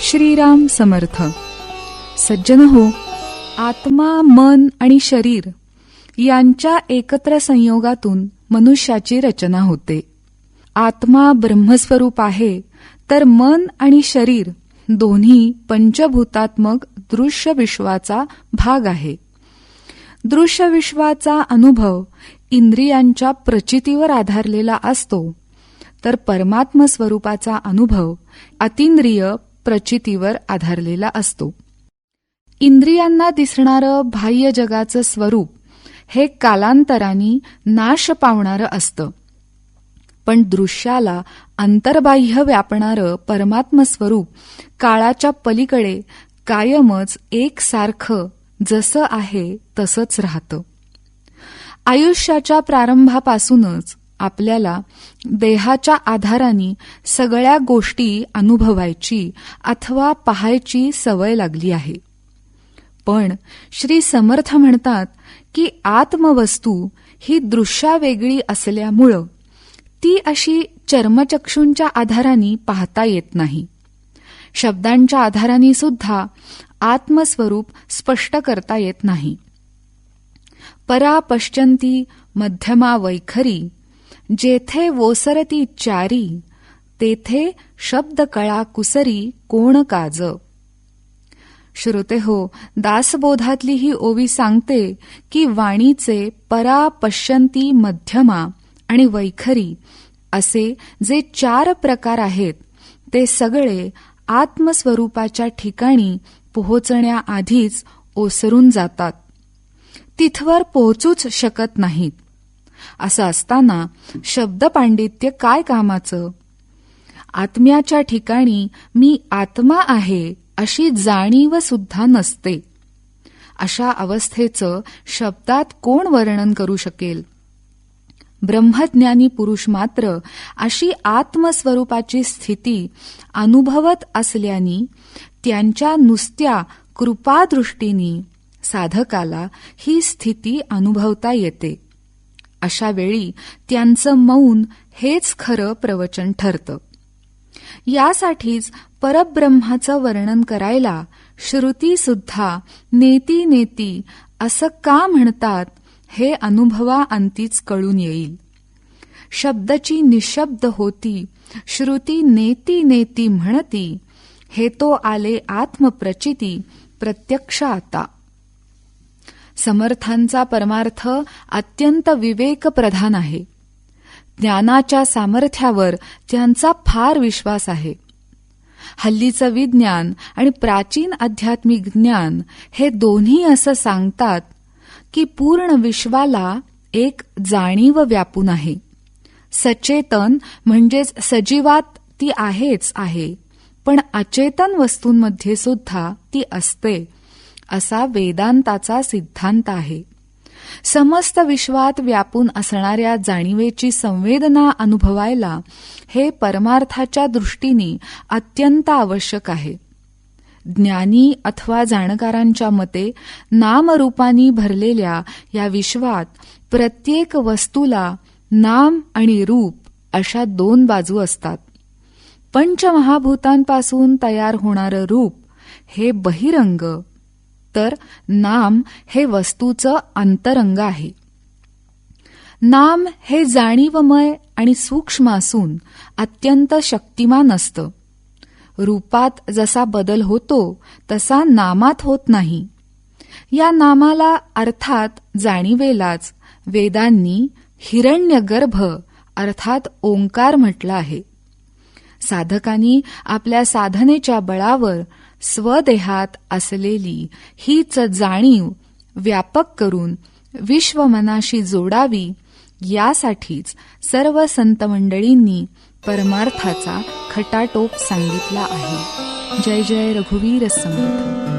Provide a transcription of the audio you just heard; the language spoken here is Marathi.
श्रीराम समर्थ. सज्जन हो आत्मा मन आणि शरीर यांच्या एकत्र संयोगातून मनुष्याची रचना होते. आत्मा ब्रह्मस्वरूप आहे तर मन आणि शरीर दोन्ही पंचभूतात्मक दृश्य विश्वाचा भाग आहे. दृश्य विश्वाचा अनुभव इंद्रियांच्या प्रचितीवर आधारलेला असतो तर परमात्म स्वरूपाचा अनुभव अतिंद्रिय प्रचितीवर आधारलेला असतो. इंद्रियांना दिसणारं बाह्य जगाचं स्वरूप हे कालांतराने नाश पावणारं असतं. पण दृश्याला अंतर्बाह्य व्यापणारं परमात्म स्वरूप काळाच्या पलीकडे कायमच एकसारखं जसं आहे तसंच राहतं. आयुष्याच्या प्रारंभापासूनच आपल्याला देहाच्या आधाराने सगळ्या गोष्टी अनुभवायची अथवा पाहायची सवय लागली आहे. पण श्री समर्थ म्हणतात की आत्मवस्तू ही दृश्या वेगळी असल्यामुळं ती अशी चर्मचक्षूंच्या आधाराने पाहता येत नाही. शब्दांच्या आधाराने सुद्धा आत्मस्वरूप स्पष्ट करता येत नाही. परा पश्चंती मध्यमा वैखरी जेथे वोसरती चारी तेथे शब्द कळा कुसरी कोण काज. श्रोते हो दासबोधातली ही ओवी सांगते की वाणीचे परा पश्यंती मध्यमा आणि वैखरी असे जे चार प्रकार आहेत ते सगळे आत्मस्वरूपाच्या ठिकाणी पोहोचण्याआधीच ओसरून जातात. तिथवर पोहोचूच शकत नाहीत. असं असताना शब्द पांडित्य काय कामाचं? आत्म्याच्या ठिकाणी मी आत्मा आहे अशी जाणीव सुद्धा नसते. अशा अवस्थेचं शब्दात कोण वर्णन करू शकेल? ब्रह्मज्ञानी पुरुष मात्र अशी आत्मस्वरूपाची स्थिती अनुभवत असल्याने त्यांच्या नुसत्या कृपादृष्टीने साधकाला ही स्थिती अनुभवता येते. अशा वेळी त्यांचं मौन हेच खरं प्रवचन ठरतं. यासाठीच परब्रह्माचं वर्णन करायला श्रुती सुद्धा नेती नेती असं का म्हणतात हे अनुभवा अंतीच कळून येईल. शब्दची निशब्द होती श्रुती नेती नेती म्हणती हे तो आले आत्मप्रचिती प्रत्यक्ष आता समर्थांचा परमार्थ अत्यंत विवेकप्रधान आहे. ज्ञानाच्या सामर्थ्यावर त्यांचा फार विश्वास आहे. हल्लीचं विज्ञान आणि प्राचीन आध्यात्मिक ज्ञान हे दोन्ही असं सांगतात की पूर्ण विश्वाला एक जाणीव व्यापून आहे. सचेतन म्हणजेच सजीवात ती आहेच आहे पण अचेतन वस्तूंमध्ये सुद्धा ती असते. असा वेदांताचा सिद्धांत आहे. समस्त विश्वात व्यापून असणाऱ्या जाणीवेची संवेदना अनुभवायला हे परमार्थाच्या दृष्टीने अत्यंत आवश्यक आहे. ज्ञानी अथवा जाणकारांच्या मते नामरूपानी भरलेल्या या विश्वात प्रत्येक वस्तूला नाम आणि रूप अशा दोन बाजू असतात. पंचमहाभूतांपासून तयार होणारं रूप हे बहिरंग तर नाम हे वस्तूचं अंतरंग आहे. नाम हे जाणीवमय आणि सूक्ष्म असून अत्यंत शक्तिमान असतं. रूपात जसा बदल होतो तसा नामात होत नाही. या नामाला अर्थात जाणीवेलाच वेदांनी हिरण्यगर्भ अर्थात ओंकार म्हटलं आहे. साधकांनी आपल्या साधनेच्या बळावर स्वदेहात असलेली हीच जाणीव व्यापक करून विश्वमनाशी जोडावी यासाठीच सर्व संत मंडळींनी परमार्थाचा खटाटोप सांगितला आहे. जय जय रघुवीर समर्थ